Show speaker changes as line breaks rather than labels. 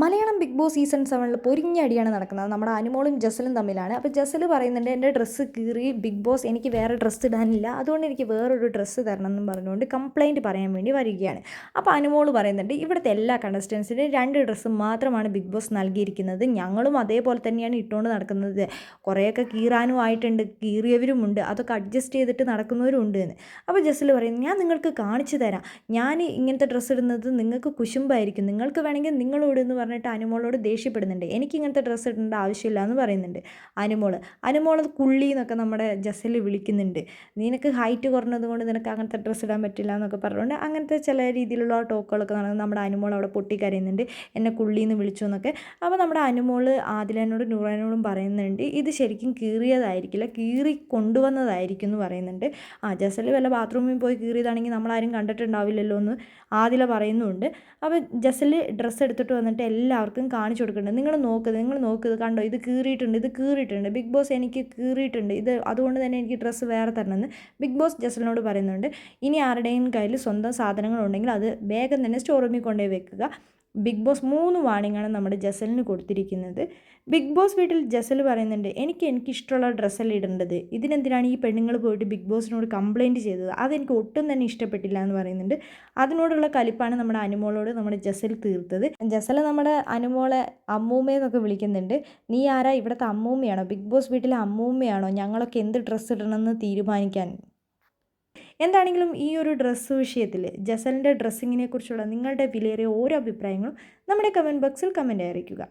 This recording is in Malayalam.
മലയാളം ബിഗ് ബോസ് സീസൺ സെവനിൽ പൊരിഞ്ഞ അടിയാണ് നടക്കുന്നത്. നമ്മുടെ അനുമോളും ജസലും തമ്മിലാണ്. അപ്പോൾ ജസൽ പറയുന്നുണ്ട് എന്റെ ഡ്രസ്സ് കീറി ബിഗ് ബോസ് എനിക്ക് വേറെ ഡ്രസ്സ് ഇടാനില്ല. അതുകൊണ്ട് എനിക്ക് വേറൊരു ഡ്രസ്സ് തരണം എന്നും പറഞ്ഞുകൊണ്ട് കംപ്ലയിന്റ് പറയാൻ വേണ്ടി വരികയാണ്. അപ്പോൾ അനുമോൾ പറയുന്നുണ്ട് ഇവിടുത്തെ എല്ലാ കണ്ടസ്റ്റൻസിനും രണ്ട് ഡ്രസ്സ് മാത്രമാണ് ബിഗ് ബോസ് നൽകിയിരിക്കുന്നത്. ഞങ്ങളും അതേപോലെ തന്നെയാണ് ഇട്ടുകൊണ്ട് നടക്കുന്നത്. കുറേയൊക്കെ കീറാനും ആയിട്ടുണ്ട് കീറിയവരുമുണ്ട് അതൊക്കെ അഡ്ജസ്റ്റ് ചെയ്തിട്ട് നടക്കുന്നവരും ഉണ്ട് എന്ന്. അപ്പോൾ ജസൽ പറയുന്നു ഞാൻ നിങ്ങൾക്ക് കാണിച്ചു തരാം. ഞാൻ ഇങ്ങനത്തെ ഡ്രസ്സ് ഇടുന്നത് നിങ്ങൾക്ക് കുശുമ്പായിരിക്കും. നിങ്ങൾക്ക് വേണമെങ്കിൽ നിങ്ങളോട് എന്ന് പറഞ്ഞിട്ട് അനുമോളോട് ദേഷ്യപ്പെടുന്നുണ്ട്. എനിക്ക് ഇങ്ങനത്തെ ഡ്രസ്സ് ഇടേണ്ട ആവശ്യമില്ല എന്ന് പറയുന്നുണ്ട് അനുമോൾ അനുമോൾ കുള്ളി എന്നൊക്കെ നമ്മുടെ ജസൽ വിളിക്കുന്നുണ്ട്. നിനക്ക് ഹൈറ്റ് കുറഞ്ഞത് കൊണ്ട് നിനക്ക് അങ്ങനത്തെ ഡ്രസ്സ് ഇടാൻ പറ്റില്ല എന്നൊക്കെ പറഞ്ഞുകൊണ്ട് അങ്ങനത്തെ ചില രീതിയിലുള്ള ടോക്കുകളൊക്കെ നടന്ന് നമ്മുടെ അനുമോൾ അവിടെ പൊട്ടിക്കരയുന്നുണ്ട്. എന്നെ കുള്ളി എന്ന് വിളിച്ചു എന്നൊക്കെ. അപ്പോൾ നമ്മുടെ അനുമോൾ ആദിലനോട് നൂറാനോടും പറയുന്നുണ്ട് ഇത് ശരിക്കും കീറിയതായിരിക്കില്ല കീറി കൊണ്ടുവന്നതായിരിക്കും എന്ന് പറയുന്നുണ്ട്. ആ ജസൽ വല്ല ബാത്റൂമിൽ പോയി കീറിയതാണെങ്കിൽ നമ്മളാരും കണ്ടിട്ടുണ്ടാവില്ലല്ലോ എന്ന് ആദില പറയുന്നുണ്ട്. അപ്പോൾ ജസൽ ഡ്രസ്സ് എടുത്തിട്ട് വന്നിട്ട് എല്ലാവർക്കും കാണിച്ചു കൊടുക്കുന്നുണ്ട്. നിങ്ങൾ നോക്കുക നിങ്ങൾ നോക്കുക കണ്ടോ ഇത് കീറിയിട്ടുണ്ട് ഇത് കീറിയിട്ടുണ്ട്. ബിഗ് ബോസ് എനിക്ക് കീറിയിട്ടുണ്ട്. ഇത് അതുകൊണ്ട് തന്നെ എനിക്ക് ഡ്രസ്സ് വേറെ തരണമെന്ന് ബിഗ് ബോസ് ജസലിനോട് പറയുന്നുണ്ട്. ഇനി ആരുടെയും കയ്യിൽ സ്വന്തം സാധനങ്ങളുണ്ടെങ്കിൽ അത് വേഗം തന്നെ സ്റ്റോർ റൂമിൽ കൊണ്ടുപോയി വെക്കുക. ബിഗ് ബോസ് മൂന്ന് വാണിങ്ങാണ് നമ്മുടെ ജസലിന് കൊടുത്തിരിക്കുന്നത്. ബിഗ് ബോസ് വീട്ടിൽ ജസൽ പറയുന്നുണ്ട് എനിക്ക് എനിക്കിഷ്ടമുള്ള ഡ്രസ്സല്ല ഇടേണ്ടത്? ഇതിനെന്തിനാണ് ഈ പെണ്ണുങ്ങൾ പോയിട്ട് ബിഗ് ബോസിനോട് കംപ്ലയിന്റ് ചെയ്തത്? അതെനിക്ക് ഒട്ടും തന്നെ ഇഷ്ടപ്പെട്ടില്ല എന്ന് പറയുന്നുണ്ട്. അതിനോടുള്ള കലിപ്പാണ് നമ്മുടെ അനുമോളോട് നമ്മുടെ ജസൽ തീർത്തത്. ജസൽ നമ്മുടെ അനുമോളെ അമ്മൂമ്മയെന്നൊക്കെ വിളിക്കുന്നുണ്ട്. നീ ആരാ? ഇവിടുത്തെ അമ്മൂമ്മയാണോ? ബിഗ് ബോസ് വീട്ടിലെ അമ്മൂമ്മയാണോ? ഞങ്ങളൊക്കെ എന്ത് ഡ്രസ്സ് ഇടണമെന്ന് തീരുമാനിക്കാൻ എന്താണെങ്കിലും ഈ ഒരു ഡ്രസ്സ് വിഷയത്തിൽ ജസലിന്റെ ഡ്രസ്സിങ്ങിനെ കുറിച്ചുള്ള നിങ്ങളുടെ വിലയേറിയ ഓരോ അഭിപ്രായങ്ങളും നമ്മുടെ കമന്റ് ബോക്സിൽ കമന്റ് അറിയിക്കുക.